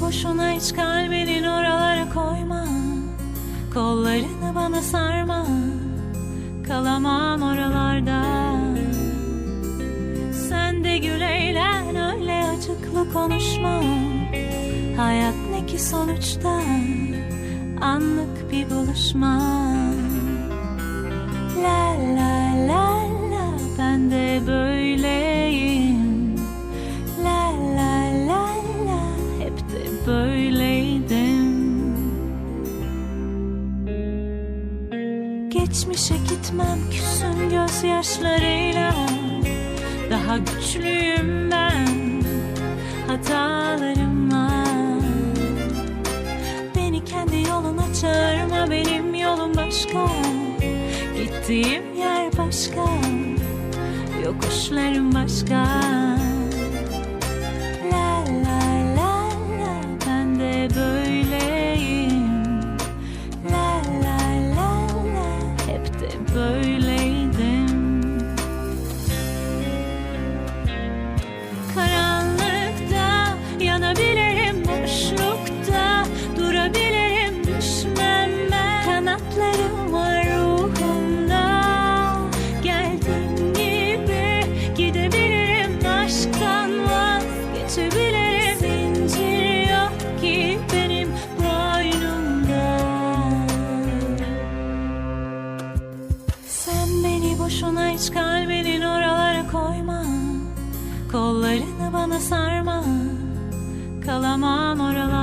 boşuna hiç kalbinin oralara koyma. Kollarını bana sarma Kalamam oralarda. Sen de gül eğlen öyle acıklı konuşma. Hayat ne ki sonuçta Anlık bir buluşma Geçmişe gitmem küsün gözyaşlarıyla. Daha güçlüyüm ben hatalarımla Beni kendi yoluna çağırma benim yolum başka. Gittiğim yer başka Yokuşlarım başka boşuna hiç kalbinin oralara koyma. Kollarını bana sarma. Kalamam oralar